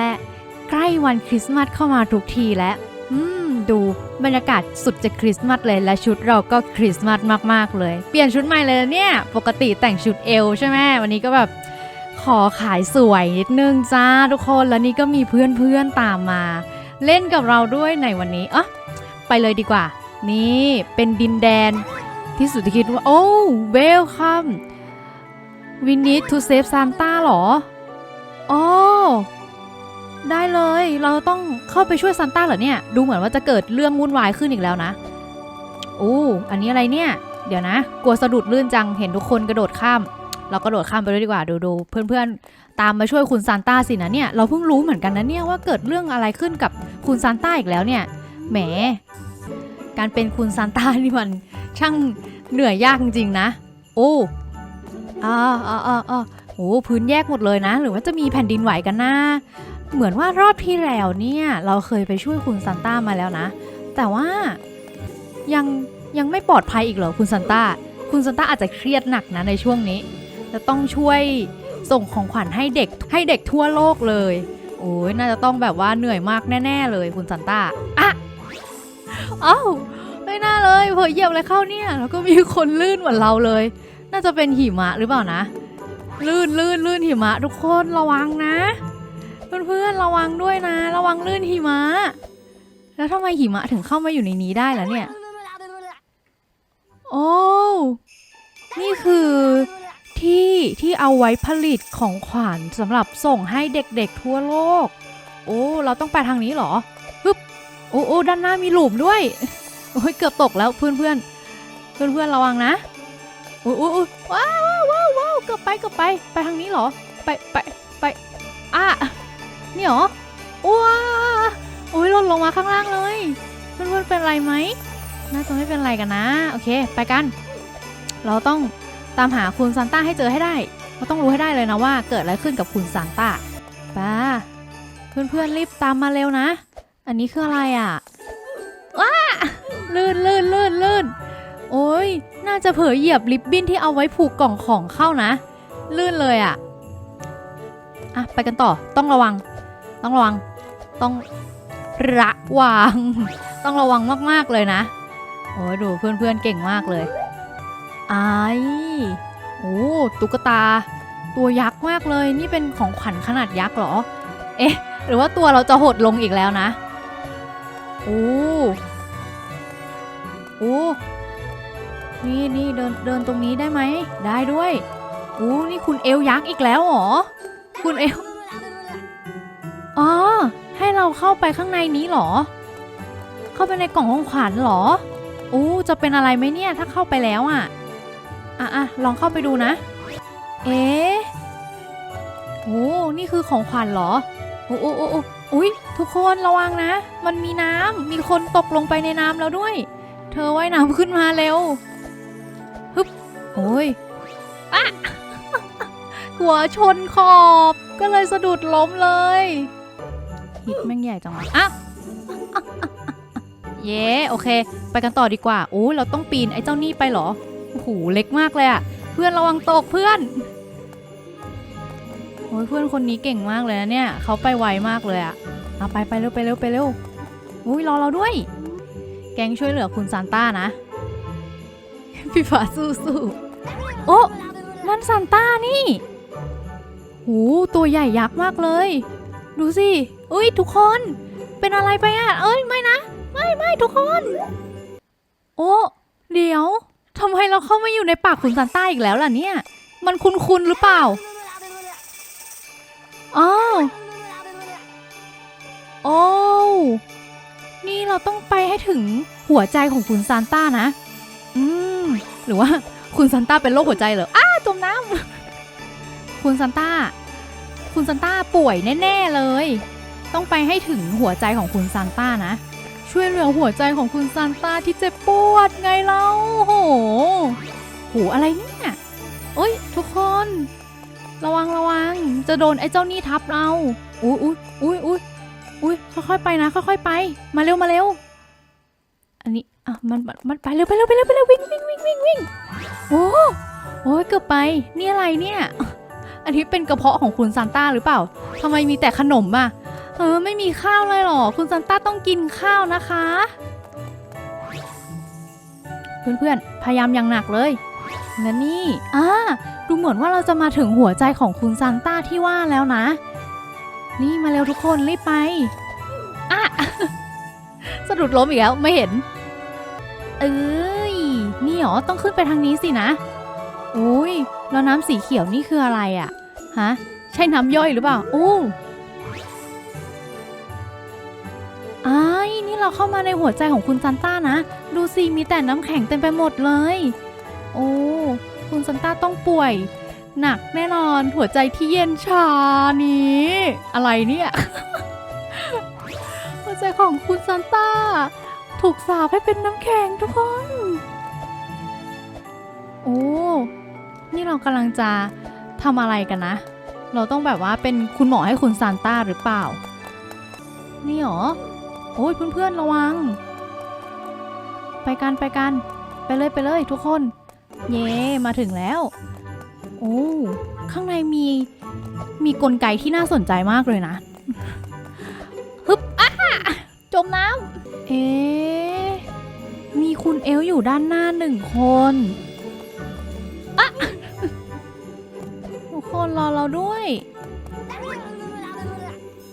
ละใกล้วันคริสต์มาสเข้ามาทุกทีแล้ว อืม ดูบรรยากาศสุดจะคริสต์มาสเลยและชุดเราก็คริสต์มาสมากๆเลย เปลี่ยนชุดใหม่เลยเนี่ย ปกติแต่งชุดเอลใช่ไหมวันนี้ก็แบบขอขายสวยนิดนึงจ้าทุกคนแล้วนี่ก็มีเพื่อนๆตามมา เล่นกับเราด้วยในวันนี้อะไปเลยดีกว่า นี่เป็นดินแดนที่สุดที่คิดว่า โอ้เวลคัมวิน need to save Santa หรออ๋อ ได้เลย เราต้องเข้าไปช่วยซานต้าเหรอเนี่ย ดูเหมือนว่าจะเกิดเรื่องวุ่นวายขึ้นอีกแล้วนะโอ้อันนี้อะไรเนี่ย เดี๋ยวนะ กลัวสะดุดลื่นจัง เห็นทุกคนกระโดดข้าม เรากระโดดข้ามไปเลยดีกว่า ดูดูเพื่อนๆ ตามมาช่วยคุณซานต้าสินะเนี่ย เราเพิ่งรู้เหมือนกันนะเนี่ยว่าเกิดเรื่องอะไรขึ้นกับคุณซานต้าอีกแล้วเนี่ย แหม การเป็นคุณซานต้านี่มันช่างเหนื่อยยากจริงๆนะ โอ้อ่าอ่าอ่าอ่าโอ้พื้นแยกหมดเลยนะ หรือว่าจะมีแผ่นดินไหวกันนะ เหมือนว่ารอบที่แล้วเนี่ยเราเคยไปช่วยคุณซานต้ามาแล้วนะ แต่ว่ายังยังไม่ปลอดภัยอีกเหรอคุณซานต้า คุณซานต้าอาจจะเครียดหนักนะในช่วงนี้ จะต้องช่วยส่งของขวัญให้เด็กให้เด็กทั่วโลกเลย โอ้ยน่าจะต้องแบบว่าเหนื่อยมากแน่ๆเลยคุณซานต้าอะเอ้าไม่น่าเลยเผยเหยียบอะไรเข้าเนี่ยแล้วก็มีคนลื่นเหมือนเราเลย น่าจะเป็นหิมะหรือเปล่านะ ลื่นลื่นลื่นหิมะ ทุกคนระวังนะ เพื่อนๆระวังด้วยนะ ระวังลื่นหิมะ แล้วทำไมหิมะถึงเข้ามาอยู่ในนี้ได้ล่ะเนี่ย โอ้ นี่คือที่ที่เอาไว้ผลิตของขวัญสำหรับส่งให้เด็กๆทั่วโลก โอ้ เราต้องไปทางนี้เหรอฮึบโอ้โอ้ด้านหน้ามีหลุมด้วย โอ้ยเกือบตกแล้วเพื่อนเพื่อนเพื่อนเพื่อนๆระวังนะโอ้โอ้โอ้ว้าวว้าวว้าวเกือบไปเกือบไป ไปทางนี้เหรอ ไปไปไปอะ นี่หรอว้าโอ้ยหล่นลงมาข้างล่างเลยเพื่อนเพื่อนๆเป็นไรไหมน่าจะไม่เป็นไรกันนะ โอเค ไปกัน เราต้องตามหาคุณซานต้าให้เจอให้ได้ เราต้องรู้ให้ได้เลยนะว่าเกิดอะไรขึ้นกับคุณซานต้าป้าเพื่อนๆรีบตามมาเร็วนะ อันนี้คืออะไรอะว้าลื่นลื่นลื่นลื่นโอ้ยน่าจะเผยเหยียบลิปบิ้นที่เอาไว้ผูกกล่องของเข้านะ ลื่นเลยอะ่ะอะไปกันต่อต้องระวัง ต้องระวัง ต้องระวัง ต้องระวังมากๆเลยนะ โอ้ยดูเพื่อนๆเก่งมากเลยไอ้โอ้ตุ๊กตา ตัวยักษ์มากเลย นี่เป็นของขวัญขนาดยักษ์เหรอ เอ๊ะ หรือว่าตัวเราจะหดลงอีกแล้วนะ โอ้โอ้นี่นี่เดินเดินตรงนี้ได้ไหม ได้ด้วยโอ้นี่คุณเอลยักษ์อีกแล้วเหรอ คุณเอล อ๋อ ให้เราเข้าไปข้างในนี้เหรอ เข้าไปในกล่องของขวัญเหรอโอ้จะเป็นอะไรไหมเนี่ยถ้าเข้าไปแล้วอะ อะอะลองเข้าไปดูนะ เอ๊โอ้นี่คือของขวัญเหรอ โอ้โอ้โอ้โอ้อุ๊ยทุกคนระวังนะ มันมีน้ำมีคนตกลงไปในน้ำแล้วด้วย เธอว่ายน้ำขึ้นมาเร็วฮึบโอ้ยอะหัวชนขอบก็เลยสะดุดล้มเลย ฮิตแม่งใหญ่จังวะอะเย้โอเค ไปกันต่อดีกว่าโอ้เราต้องปีนไอ้เจ้านี่ไปเหรอโอ้โหเล็กมากเลยอะเพื่อนระวังตกเพื่อนโอ้ยเพื่อนคนนี้เก่งมากเลยนะเนี่ยเขาไปไวมากเลยอะเอาไปไปเร็วไปเร็วไปเร็วอุ้ยรอเราด้วย แกงช่วยเหลือคุณซานต้านะพี่ฟ้าสู้สู้โอ้นั่นซานต้านี่ หูตัวใหญ่ยักษ์มากเลย ดูสิ อุ้ยทุกคน เป็นอะไรไปอะ เอ้ยไม่นะ ไม่ไม่ทุกคน โอ้เดี๋ยวทำไมเราเข้ามาอยู่ในปากคุณซานต้าอีกแล้วล่ะเนี่ย มันคุ้นๆหรือเปล่าอ้าวโอ้นี่เราต้องไปให้ถึงหัวใจของคุณซานต้านะ อืม หรือว่าคุณซานต้าเป็นโรคหัวใจเหรอ อ้าจมน้ำคุณซานต้า คุณซานต้าป่วยแน่ๆเลย ต้องไปให้ถึงหัวใจของคุณซานต้านะ ช่วยเหลือหัวใจของคุณซานต้าที่เจ็บปวดไงเล่าโหโหอะไรเนี่ยโอ้ย ทุกคน ระวังระวัง จะโดนไอ้เจ้านี่ทับเราอุ้ยอุ้ยอุ้ยอุ้ยอุ้ยค่อยๆไปนะ ค่อยๆไป มาเร็วมาเร็ว อันนี้อะมันมันมันไปเร็วไปเร็วไปเร็วไปเร็ววิ่งวิ่งวิ่งวิ่งวิ่งโอ้โอ้ยเกือบไป นี่อะไรเนี่ย อันนี้เป็นกระเพาะของคุณซานต้าหรือเปล่าทำไมมีแต่ขนมอะเออ ไม่มีข้าวเลยหรอ คุณซานต้าต้องกินข้าวนะคะ เพื่อนๆ พยายามอย่างหนักเลยและนี่อ่าดูเหมือนว่าเราจะมาถึงหัวใจของคุณซานต้าที่ว่าแล้วนะ นี่มาเร็วทุกคนรีบไปอะสะดุดล้มอีกแล้วไม่เห็น เอ้ย นี่หรอต้องขึ้นไปทางนี้สินะ อุ้ย แล้วน้ำสีเขียวนี่คืออะไรอะ่ะฮะ ใช่น้ำย่อยหรือเปล่า อู้ไอ้นี่เราเข้ามาในหัวใจของคุณซันต้านะ ดูสิมีแต่น้ำแข็งเต็มไปหมดเลย โอ้คุณซันต้าต้องป่วย หนักแน่นอนหัวใจที่เย็นชานี้ อะไรเนี่ย หัวใจของคุณซันต้า ถูกสาปให้เป็นน้ำแข็งทุกคน โอ้ นี่เรากำลังจะทำอะไรกันนะ เราต้องแบบว่าเป็นคุณหมอให้คุณซานต้าหรือเปล่า นี่หรอ โอ้ยเพื่อนๆระวัง ไปกันไปกัน ไปเลยไปเลยทุกคน เย่มาถึงแล้ว โอ้ข้างในมีมีกลไกที่น่าสนใจมากเลยนะฮึบอ้าจมน้ำเอ๊มีคุณเอลอยู่ด้านหน้าหนึ่งคน คนรอเราด้วย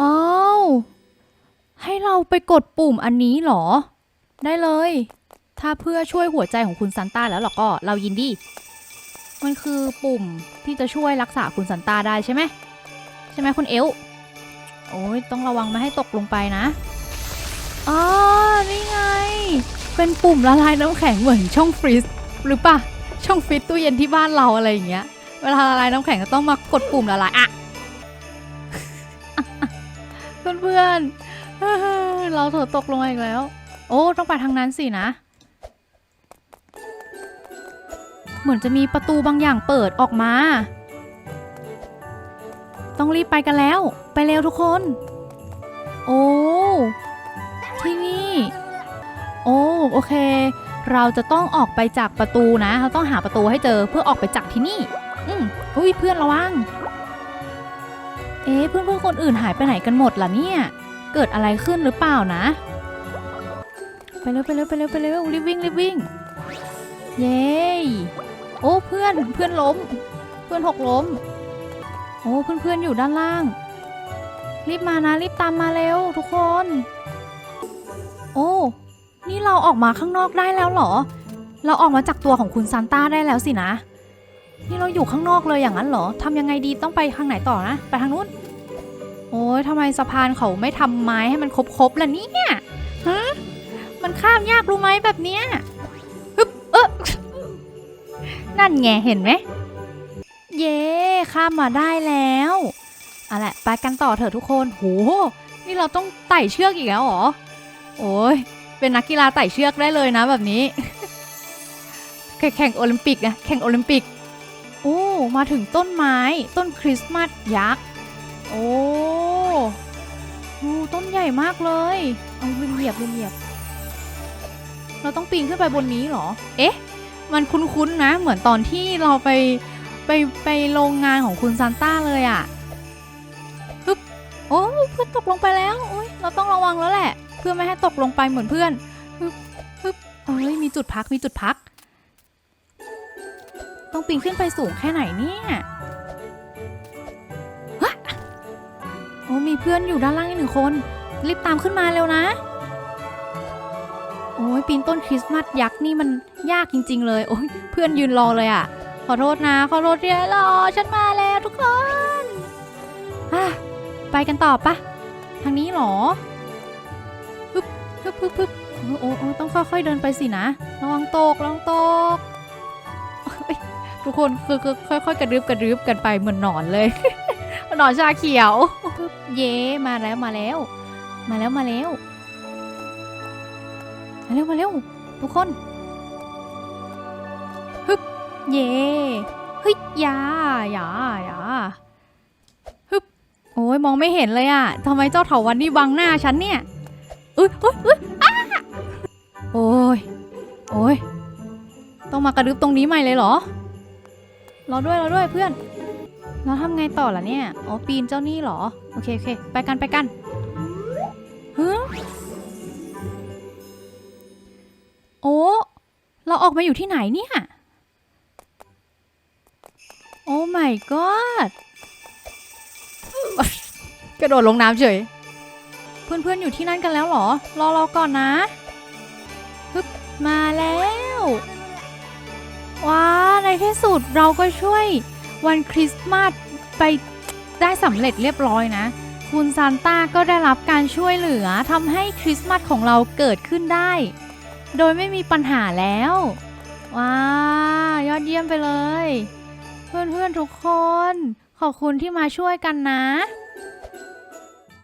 อ้าวให้เราไปกดปุ่มอันนี้เหรอ ได้เลย ถ้าเพื่อช่วยหัวใจของคุณซันต้าแล้วเราก็เรายินดี มันคือปุ่มที่จะช่วยรักษาคุณซันต้าได้ใช่ไหมใช่ไหมคุณเอลโอ้ยต้องระวังไม่ให้ตกลงไปนะอ๋อนี่ไง เป็นปุ่มละลายน้ำแข็งเหมือนช่องฟรีซหรือปะช่องฟรีซตู้เย็นที่บ้านเราอะไรอย่างเงี้ย เวลาละลายน้ำแข็งก็ต้องมากดปุ่มละลายอะเพื่อนๆเราเถอตกลงมาอีกแล้ว โอ้ต้องไปทางนั้นสินะ เหมือนจะมีประตูบางอย่างเปิดออกมา ต้องรีบไปกันแล้ว ไปเร็วทุกคน โอ้ที่นี่ โอ้โอเค เราจะต้องออกไปจากประตูนะ เราต้องหาประตูให้เจอเพื่อออกไปจากที่นี่ อืมอุ้ยเพื่อนระวัง เอ๊ะเพื่อนเพื่อนคนอื่นหายไปไหนกันหมดล่ะเนี่ย เกิดอะไรขึ้นหรือเปล่านะ ไปเร็วไปเร็วไปเร็วไปเร็วรีบวิ่งรีบวิ่ง เย้โอ้เพื่อนเพื่อนล้ม เพื่อนหกล้ม โอ้เพื่อนเพื่อนอยู่ด้านล่าง รีบมานะรีบตามมาเร็วทุกคน โอ้ นี่เราออกมาข้างนอกได้แล้วเหรอ เราออกมาจากตัวของคุณซานต้าได้แล้วสินะ นี่เราอยู่ข้างนอกเลยอย่างนั้นเหรอทำยังไงดีต้องไปทางไหนต่อนะ ไปทางนู้น โอ้ยทำไมสะพานเขาไม่ทำไม้ให้มันครบๆล่ะเนี่ยฮะมันข้ามยากรู้ไหมแบบเนี้ยฮึบเออนั่นไงเห็นไหม เย้ข้ามมาได้แล้วเอาละไปกันต่อเถอะทุกคน โห นี่เราต้องไต่เชือกอีกแล้วเหรอ โอ้ย เป็นนักกีฬาไต่เชือกได้เลยนะแบบนี้ แข่งโอลิมปิกนะแข่งโอลิมปิกโอ้มาถึงต้นไม้ต้นคริสต์มาสยักษ์โอ้โอ้ต้นใหญ่มากเลยเอาลืมเหยียบลืมเหยียบ เราต้องปีนขึ้นไปบนนี้เหรอ เอ๊ะ มันคุ้นๆนะ เหมือนตอนที่เราไปไปไปโรงงานของคุณซานต้าเลยอะ่ะฮึบโอ้เพื่อนตกลงไปแล้วโอ้ยเราต้องระวังแล้วแหละ เพื่อไม่ให้ตกลงไปเหมือนเพื่อนฮึบฮึบเอ้ยมีจุดพักมีจุดพัก ต้องปีนขึ้นไปสูงแค่ไหนเนี่ยฮะโอ้มีเพื่อนอยู่ด้านล่างอีกหนึ่งคน รีบตามขึ้นมาเร็วนะ โอ้ยปีนต้นคริสต์มาสยักษ์นี่มันยากจริง ๆ เลยโอ้ยเพื่อนยืนรอเลยอะ่ะ ขอโทษนะ ขอโทษที่รอฉันมาแล้วทุกคนอะไปกันต่อปะทางนี้เหรอ ฮึบฮึบฮึบโอ้โอ้ต้องค่อยๆเดินไปสินะระวังตกระวังตก ทุกคนคือคือค่อยๆ กระดึบกระดึบกันไปเหมือนหนอนเลย หนอนชาเขียว เย่มาแล้วมาแล้ว มาแล้วมาแล้ว มาเร็วมาเร็วทุกคนฮึบเย่เฮ้ยยายายาฮึบโอ้ยมองไม่เห็นเลยอะทำไมเจ้าเถาวันนี่บังหน้าฉันเนี่ย อุ้ยอุ้ยอุ้ยอ้าโอ้ยโอ้ยต้องมากระดึบตรงนี้ใหม่เลยเหรอรอด้วยรอด้วยเพื่อนฮแล้วทำไงต่อล่ะเนี่ยอ๋อปีนเจ้านี่เหรอ โอเคโอเคไปกันไปกันฮึโอ้เราออกมาอยู่ที่ไหนเนี่ยโอ้ my god กระโดดลงน้ำเฉย เพื่อนๆอยู่ที่นั่นกันแล้วเหรอ รอเราก่อนนะฮึบมาแล้ว ว้า ในที่สุดเราก็ช่วยวันคริสต์มาสไปได้สำเร็จเรียบร้อยนะ คุณซานต้าก็ได้รับการช่วยเหลือทำให้คริสต์มาสของเราเกิดขึ้นได้ โดยไม่มีปัญหาแล้ว ว้า ยอดเยี่ยมไปเลย เพื่อนๆทุกคน ขอบคุณที่มาช่วยกันนะ